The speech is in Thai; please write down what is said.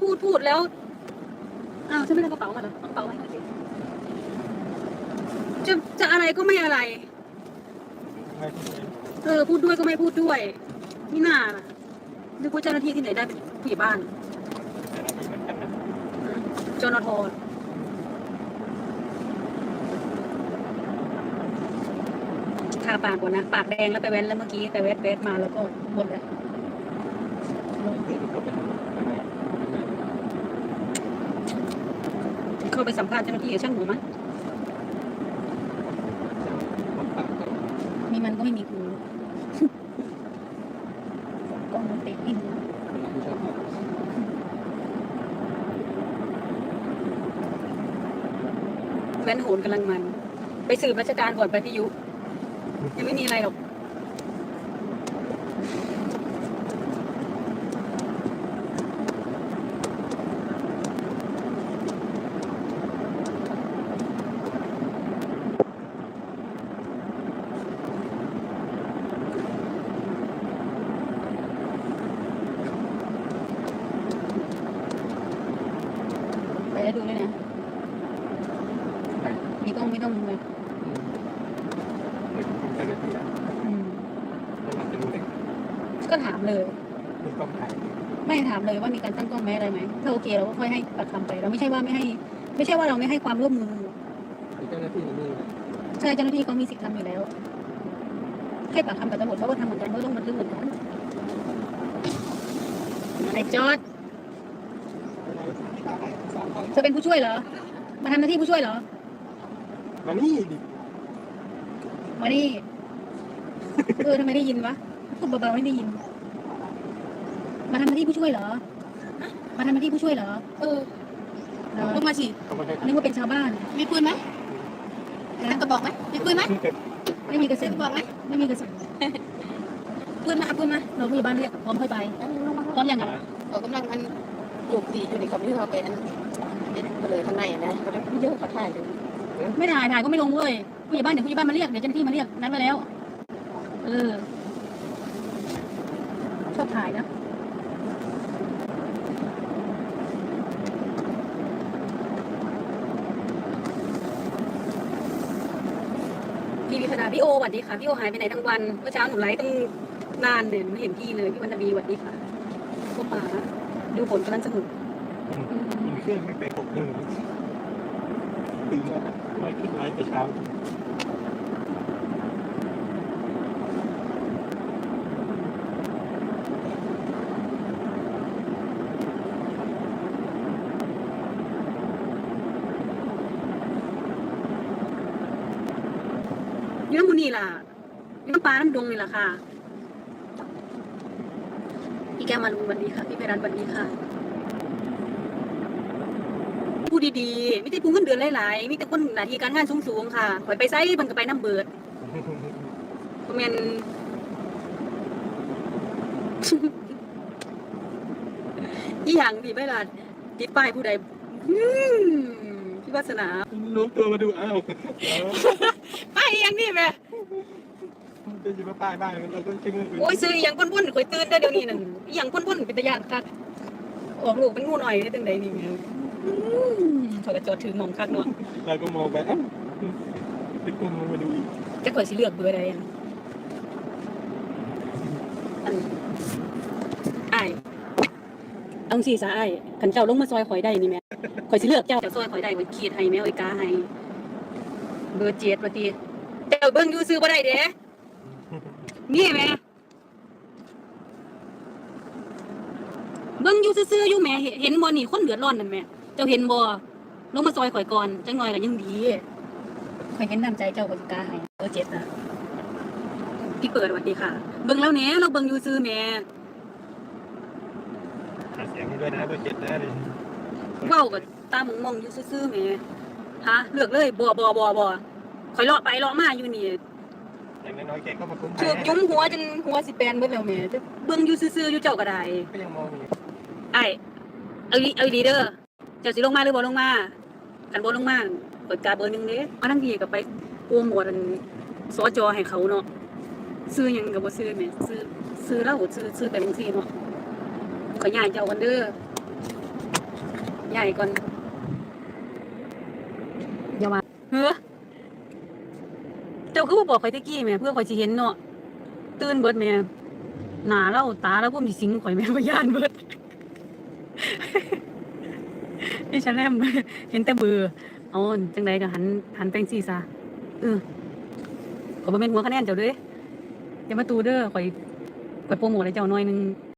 พูดพูดแล้ว อ้าวฉันไม่ได้กระเป๋ามาเหรอกระเป๋าไว้หน่อยสิจะจะอะไรก็ไม่อะไรไม่ที่ไหนเออ พูดด้วยก็ไม่พูดด้วยนี่น่าล่ะนึกว่าเจ้าหน้าที่ที่ไหนได้เป็นผู้ใหญ่บ้านแต่ละที่เหมือนกันนะจนททาปากก่อนนะ ปากแดงแล้วไปแว้นแล้วเมื่อกี้ ไปแวดแวดมาแล้วก็หมดแล้ว ที่ทุกคน เป็นอะไรเข้าไปสัมภาษณ์เจ้าหน้าที่กับช่างหมูมั้ยผมปากก็มีมันก็ไม่มีกูกล้องมันติดอินคนละผู้ชอบแว้นโหนกำลังมัน ไปสืบราชการก่อนไปพี่ยุ ยังไม่มีอะไรหรอก ไปแล้วดูเลยนะไหนมีกล้องไม่ต้องเลยไม่ถูกเจ้าหน้าที่อะอืมแล้วมันจะรู้ได้ก็ถามเลยมีกล้องถ่ายไม่ถามเลยว่ามีการตั้งกล้องไหมอะไรไหมถ้าโอเคเราก็ค่อยให้ปากคำไปเราไม่ใช่ว่าไม่ให้ ไม่ใช่ว่าเราไม่ให้ความร่วมมือมีเจ้าหน้าที่นี่ใช่เจ้าหน้าที่เขามีสิทธิ์ทำอยู่แล้วให้ปากคำกับตำรวจเขาก็ทำเหมือนกันเพราะต้องมันเรื่องเหมือนกันไอ้จอร์ด เธอเป็นผู้ช่วยเหรอ มาทำหน้าที่ผู้ช่วยเหรอ มานี่ดิมาดิเออทำไมได้ยินวะพูดเบาๆไม่ได้ยิน มาทำหน้าที่ผู้ช่วยเหรอ มาทำหน้าที่ผู้ช่วยเหรอ เออเหรอลงมาสิเขาไม่ให้นึกว่าเป็นชาวบ้านมีปืนไหมนั่นกระบอกไหมมีปืนไหมไม่มีกระสุนกระบอกไหมไม่มีกระสุนปืนมาเอาปืนมาเราพยาบาลเรียกพร้อมค่อยไปลงมาพร้อมยังไงเขากำลังอันปลูกตีอยู่ในคอมพิวเตอร์ไปอัน ไปเลยข้างในอะนะเขาได้เยอะขาถ่ายเลยไม่ถ่ายถ่ายก็ไม่ลงเว้ยผู้ใหญ่บ้านเดี๋ยวผู้ใหญ่บ้านมาเรียกเดี๋ยวเจ้าหน้าที่มาเรียกนัดไว้แล้ว เออ ชอบถ่ายนะพี่วิพดาพี่โอสวัสดีค่ะพี่โอหายไปไหนทั้งวันเมื่อเช้าหนูไลฟ์ตั้งนานเนี่ยไม่เห็นพี่เลยพี่วันทวีสวัสดีค่ะพวกป๋าดูผลกำลังสนุก มีเครื่องไม่ไปหกหนึ่งตื่นมาไว้ขึ้นไลฟ์แต่เช้าอยู่น้ำมูนี่ล่ะอยู่น้ำปลาน้ำดงนี่ล่ะค่ะ พี่แกมาลุงวันนี้ค่ะ พี่ไปรันวันนี้ค่ะ ดดีๆไม่ได้พูดเงินเดือนหลายๆ มีแต่คนหน้าที่การงานสูงๆ ค่ะข่อยไปไซส์มันก็ไปน้ำเบิดก็แมนอีหยังดีไหมล่ะติดป้ายผู้ใดอืมพี่วาสนาน้มตัวมาดูอ้าวป้ายอีหยังนี่แม่จะอยู่มาป้ายบ้านเราก็ใช้เงินโอ้ยซื้ออหย่างพ่นๆข่อยตื่นได้อเดี๋ยวนี้นั่นอหย่างพ่นๆเป็นตะยานคักออกลูกเป็นงูหน่อยได้ตั้งใดนี่ แม่อืมข่อยก็จอดถือหมองคักเนาะเราก็มองไปอ้าวไปกุมมาดูอีกจะข่อยสิเลือกเบอร์ใดอะอันอ้ายเอาสิซะอ้ายคันเจ้าลงมาซอยข่อยได้นี่แม่ข่อยสิเลือกเจ้าเจ้าซอยข่อยได้ไว้ขีดให้แม่ไว้กาให้เบอร์เจ็ดว่าติเจ้าเบิ่งอยู่ซื้อบ่ได้เด้นี่แม่เบิ่งอยู่ซื่อๆอยู่แหม่เห็นเห็นบ่นี่คนเดือดร้อนนั่นแหม่ เจ้าเห็นบ่ลงมาซอยข่อยก่อนจังหน่อยก็ยังดีข่อยเห็นน้ำใจเจ้าก็สิกล้าให้เออเจ็ดนะพี่เปิดสวัสดีค่ะ เบิ่งแล้วแหน่เราเบิ่งอยู่ซื่อแหม่หาเสียงให้ด้วยนะเบอร์เจ็ดนะเลยเว้าก็ตามมองๆอยู่ซื่อๆแหม่ฮะเลือกเลยบ่บ่บ่บ่ข่อยเลาะไปเลาะมาอยู่นี่อย่างน้อยๆแกก็มาคุ้มถูกยุ้มหัวจนหัวสิแปนเบิดแล้วแหม่จะเบิ่งอยู่ซื่อๆอยู่เจ้าก็ได้ก็ยังมองอยู่ ไอ้เอาอีเอาอีเด้อ เจ้าสิลงมาหรือบ่ลงมากันบ่ลงมาเปิดกาเบอร์หนึงเด้มาทั้งทีก็ไปโปรโมทอันสจให้เขาเนาะซื้อหยังก็บ่ซื้อแหม่ซื้อซื้อแล้วซื้อซื้อแต่จังซี่เนาะขอยย้ายเจ้ากันเด้อใหญ่ก่อนอย่ามาเฮ้อเจ้าคือบ่บอกข่อยตะกี้แหม่เพื่อข่อยสิเห็นเนาะตื่นเบิดแหม่หน้าเล่าตาแล้วพวกมีสิงข่อยแม่บ่ย่านเบิด นี่ฉันแลมเห็นแต่เบือเอาจังไดก็หันหันแปงซี่ซะเออขอบ่แม่นหัวคะแนนเจ้าเด้อย่ามาตูเด้อข่อยข่อยโปรโมทให้เจ้าหน่อยหนึง